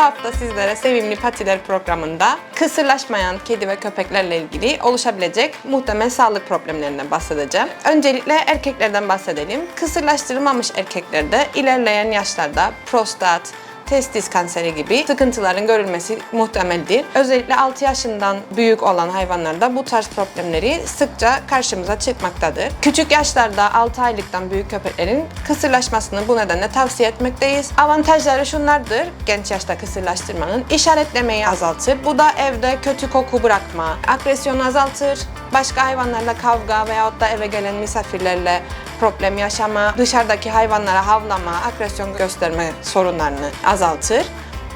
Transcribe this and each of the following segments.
hafta sizlere Sevimli Patiler programında kısırlaşmayan kedi ve köpeklerle ilgili oluşabilecek muhtemel sağlık problemlerinden bahsedeceğim. Öncelikle erkeklerden bahsedelim. Kısırlaştırılmamış erkeklerde ilerleyen yaşlarda prostat, testis kanseri gibi sıkıntıların görülmesi muhtemeldir. Özellikle 6 yaşından büyük olan hayvanlarda bu tarz problemleri sıkça karşımıza çıkmaktadır. Küçük yaşlarda 6 aylıktan büyük köpeklerin kısırlaşmasını bu nedenle tavsiye etmekteyiz. Avantajları şunlardır genç yaşta kısırlaştırmanın. işaretlemeyi azaltır. Bu da evde kötü koku bırakma, agresyonu azaltır. Başka hayvanlarla kavga veyahut da eve gelen misafirlerle problem yaşama, dışarıdaki hayvanlara havlama, agresyon gösterme sorunlarını azaltır.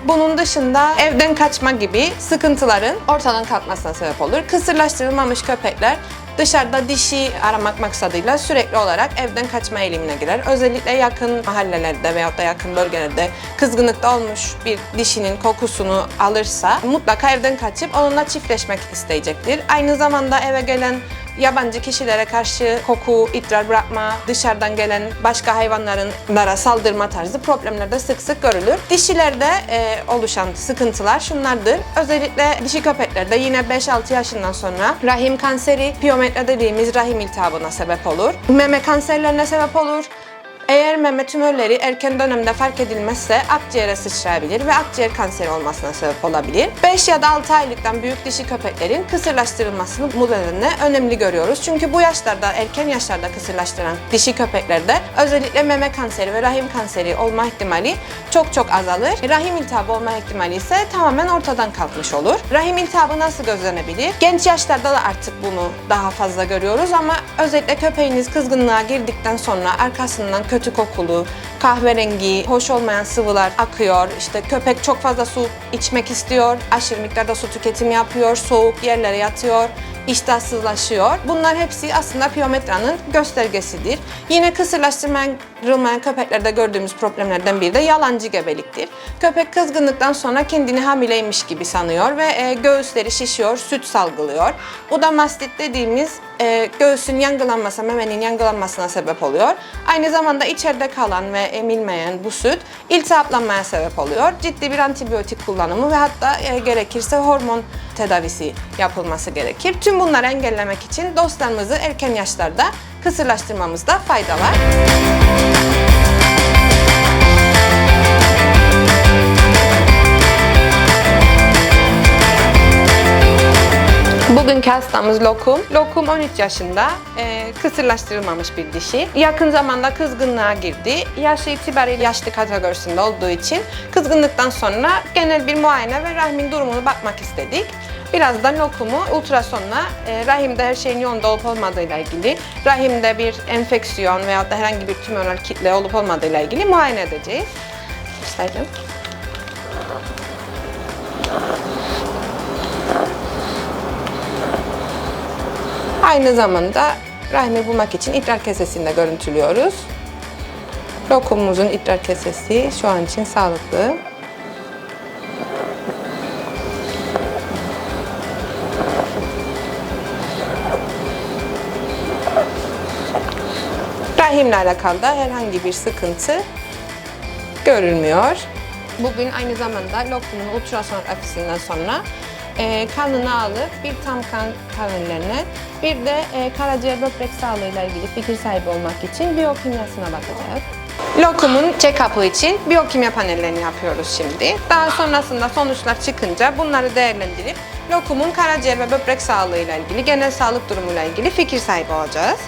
Bunun dışında evden kaçma gibi sıkıntıların ortadan kalkmasına sebep olur. Kısırlaştırılmamış köpekler dışarıda dişi aramak maksadıyla sürekli olarak evden kaçma eğilimine girer. Özellikle yakın mahallelerde veyahut da yakın bölgelerde kızgınlıkta olmuş bir dişinin kokusunu alırsa mutlaka evden kaçıp onunla çiftleşmek isteyecektir. Aynı zamanda eve gelen yabancı kişilere karşı koku, idrar bırakma, dışarıdan gelen başka hayvanlara saldırma tarzı problemler de sık sık görülür. Dişilerde e, oluşan sıkıntılar şunlardır. Özellikle dişi köpeklerde yine 5-6 yaşından sonra rahim kanseri, piyometre dediğimiz rahim iltihabına sebep olur. Meme kanserlerine sebep olur. Eğer meme tümörleri erken dönemde fark edilmezse akciğere sıçrayabilir ve akciğer kanseri olmasına sebep olabilir. 5 ya da 6 aylıktan büyük dişi köpeklerin kısırlaştırılmasını bu nedenle önemli görüyoruz. Çünkü bu yaşlarda, erken yaşlarda kısırlaştıran dişi köpeklerde özellikle meme kanseri ve rahim kanseri olma ihtimali çok çok azalır. Rahim iltihabı olma ihtimali ise tamamen ortadan kalkmış olur. Rahim iltihabı nasıl gözlenebilir? Genç yaşlarda da artık bunu daha fazla görüyoruz ama özellikle köpeğiniz kızgınlığa girdikten sonra arkasından kötü kokulu, kahverengi, hoş olmayan sıvılar akıyor. İşte köpek çok fazla su içmek istiyor, aşırı miktarda su tüketimi yapıyor, soğuk yerlere yatıyor, iştahsızlaşıyor. Bunlar hepsi aslında piyometranın göstergesidir. Yine kısırlaştırılmayan köpeklerde gördüğümüz problemlerden biri de yalancı gebeliktir. Köpek kızgınlıktan sonra kendini hamileymiş gibi sanıyor ve e, göğüsleri şişiyor, süt salgılıyor. Bu da mastit dediğimiz e, göğsün yangılanması, memenin yangılanmasına sebep oluyor. Aynı zamanda içeride kalan ve emilmeyen bu süt iltihaplanmaya sebep oluyor. Ciddi bir antibiyotik kullanımı ve hatta e, gerekirse hormon tedavisi yapılması gerekir. Tüm bunları engellemek için dostlarımızı erken yaşlarda kısırlaştırmamızda fayda var. Bugünkü hastamız Lokum. Lokum 13 yaşında, e, kısırlaştırılmamış bir dişi. Yakın zamanda kızgınlığa girdi. Yaşı itibariyle yaşlı kategorisinde olduğu için kızgınlıktan sonra genel bir muayene ve rahmin durumunu bakmak istedik. Birazdan lokumu ultrasonla e, rahimde her şeyin yolunda olup olmadığıyla ilgili, rahimde bir enfeksiyon veya da herhangi bir tümöral kitle olup olmadığıyla ilgili muayene edeceğiz. Gösterelim. Aynı zamanda rahmi bulmak için idrar kesesini de görüntülüyoruz. Lokumumuzun idrar kesesi şu an için sağlıklı. Rahimle alakalı da herhangi bir sıkıntı görülmüyor. Bugün aynı zamanda lokumun ultrasonografisinden sonra e, kanını alıp bir tam kan tahlillerine bir de e, karaciğer böbrek sağlığıyla ilgili fikir sahibi olmak için biyokimyasına bakacağız. Lokumun check-up'ı için biyokimya panellerini yapıyoruz şimdi. Daha sonrasında sonuçlar çıkınca bunları değerlendirip lokumun karaciğer ve böbrek sağlığıyla ilgili, genel sağlık durumuyla ilgili fikir sahibi olacağız.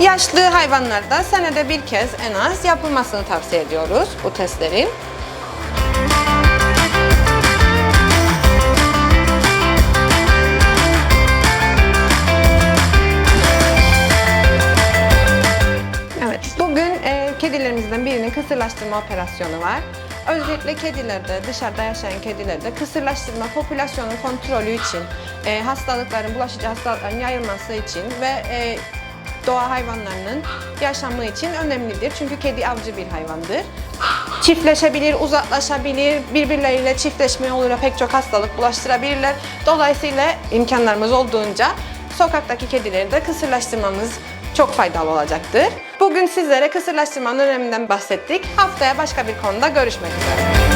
Yaşlı hayvanlarda senede bir kez en az yapılmasını tavsiye ediyoruz bu testlerin. Kısırlaştırma operasyonu var. Özellikle kedilerde, dışarıda yaşayan kedilerde kısırlaştırma popülasyonun kontrolü için, e, hastalıkların, bulaşıcı hastalıkların yayılması için ve e, doğa hayvanlarının yaşamı için önemlidir. Çünkü kedi avcı bir hayvandır. Çiftleşebilir, uzaklaşabilir, birbirleriyle çiftleşme yoluyla pek çok hastalık bulaştırabilirler. Dolayısıyla imkanlarımız olduğunca sokaktaki kedileri de kısırlaştırmamız çok faydalı olacaktır. Bugün sizlere kısırlaştırmanın öneminden bahsettik. Haftaya başka bir konuda görüşmek üzere.